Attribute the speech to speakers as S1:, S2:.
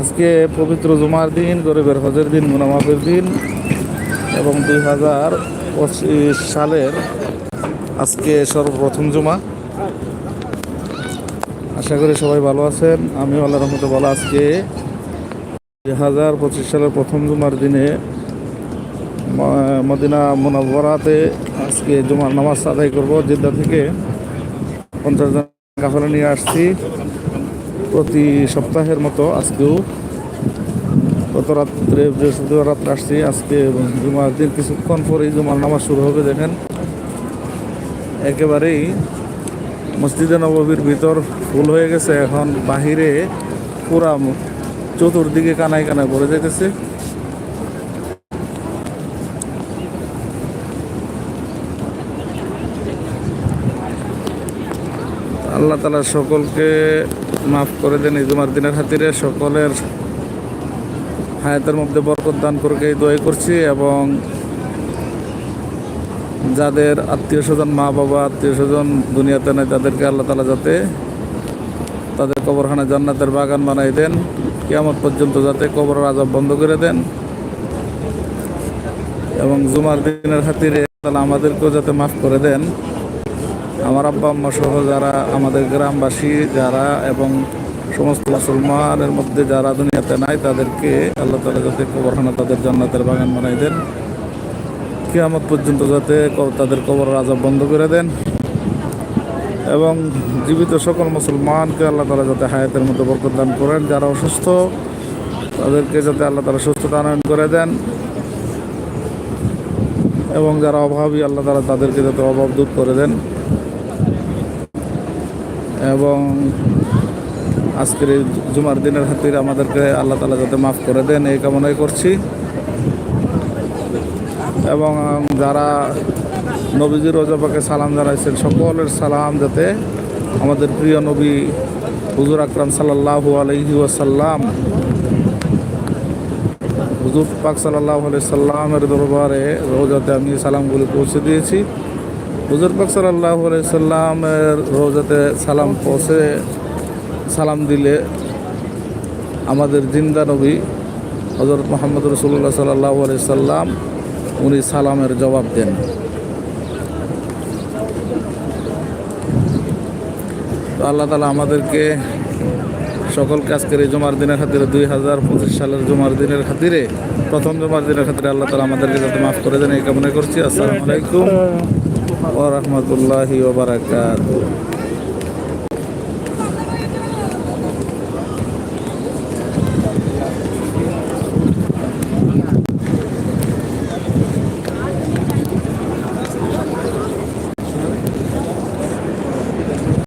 S1: আজকে পবিত্র জুমার দিন, গরিবের হজের দিন মুনামাফের দিন এবং দুই হাজার পঁচিশ সালের আজকে সর্বপ্রথম জুমা। আশা করি সবাই ভালো আছেন। আমি আল্লাহ রহমতে বলা আজকে দুই হাজার পঁচিশ সালের প্রথম জুমার দিনে মদিনা মোনাবরাতে আজকে জুমার নামাজ আদায় করব। জেদ্দা থেকে পঞ্চাশ জন কাফেলা নিয়ে আসছি। প্রতি সপ্তাহের মতো আজকেও গত রাত্রে বৃহস্পতিবার রাত্রে আসছি, আজকে জুমার দিন কিছুক্ষণ পরেই জুমার নামাজ শুরু হবে, দেখেন। একেবারেই মসজিদে নববীর ভিতর ফুল হয়ে গেছে, এখন বাহিরে পুরা চতুর্দিকে কানায় কানায় ভরে যেতেছে আল্লাহ তালা সকলকে মাফ করে দেন, এই জুমার দিনের খাতিরে সকলের হায়াতের মধ্যে বরকত দান করে দোয়াই করছি এবং যাদের আত্মীয় স্বজন, মা বাবা, আত্মীয় স্বজন দুনিয়াতে নেই, তাদেরকে আল্লাহ তালা যাতে তাদের কবরখানা জান্নাতের বাগান বানাই দেন কেমন পর্যন্ত যাতে কবরের আজাব বন্ধ করে দেন এবং জুমার দিনের খাতিরে আমাদেরকেও যাতে মাফ করে দেন। আমার আব্বা, আম্মা সহ যারা আমাদের গ্রামবাসী, যারা এবং সমস্ত মুসলমানের মধ্যে যারা দুনিয়াতে নাই, তাদেরকে আল্লাহ তালা যাতে কবরখানা তাদের জান্নাতের বাগান বানাই দেন। কিয়ামত পর্যন্ত যাতে তাদের কবর আজাব বন্ধ করে দেন এবং জীবিত সকল মুসলমানকে আল্লাহ তালা যাতে হায়াতের মধ্যে বরকত দান করেন। যারা অসুস্থ, তাদেরকে যাতে আল্লাহ তালা সুস্থতা আনয়ন করে দেন এবং যারা অভাবী, আল্লাহ তালা তাদেরকে যাতে অভাব দূর করে দেন। এবং আজকের জুমার দিনের খাতিরে আমাদেরকে আল্লাহ তালা যাতে মাফ করে দেন, এই কামনাই করছি। এবং যারা নবীজির রোজাপাকে সালাম জানাইছেন, সকলের সালাম যাতে আমাদের প্রিয় নবী হুজুর আকরাম সাল্লাল্লাহু আলাইহি ওয়াসাল্লাম, হুজুর পাক সাল্লাল্লাহু আলাইহি সাল্লামের দরবারে রোজাতে আমি সালামগুলি পৌঁছে দিয়েছি। হুজুর পাক আলাইহি সাল্লামের রোজাতে সালাম পৌঁছে, সালাম দিলে আমাদের জিন্দা নবী হজরত মোহাম্মদ রসুল্লাহ সাল্লাহ সাল্লাম, উনি সালামের জবাব দেন। তো আল্লাহ তালা আমাদেরকে সকলকে আজকের এই জমার দিনের খাতিরে দুই হাজার পঁচিশ সালের জমার দিনের খাতিরে প্রথম জমার দিনের খাতিরে আল্লাহ তালা আমাদেরকে যাতে মাফ করে দেন এই কামনা করছি। আসসালামু আলাইকুম ও রহমতুল্লাহি ওবরাকাত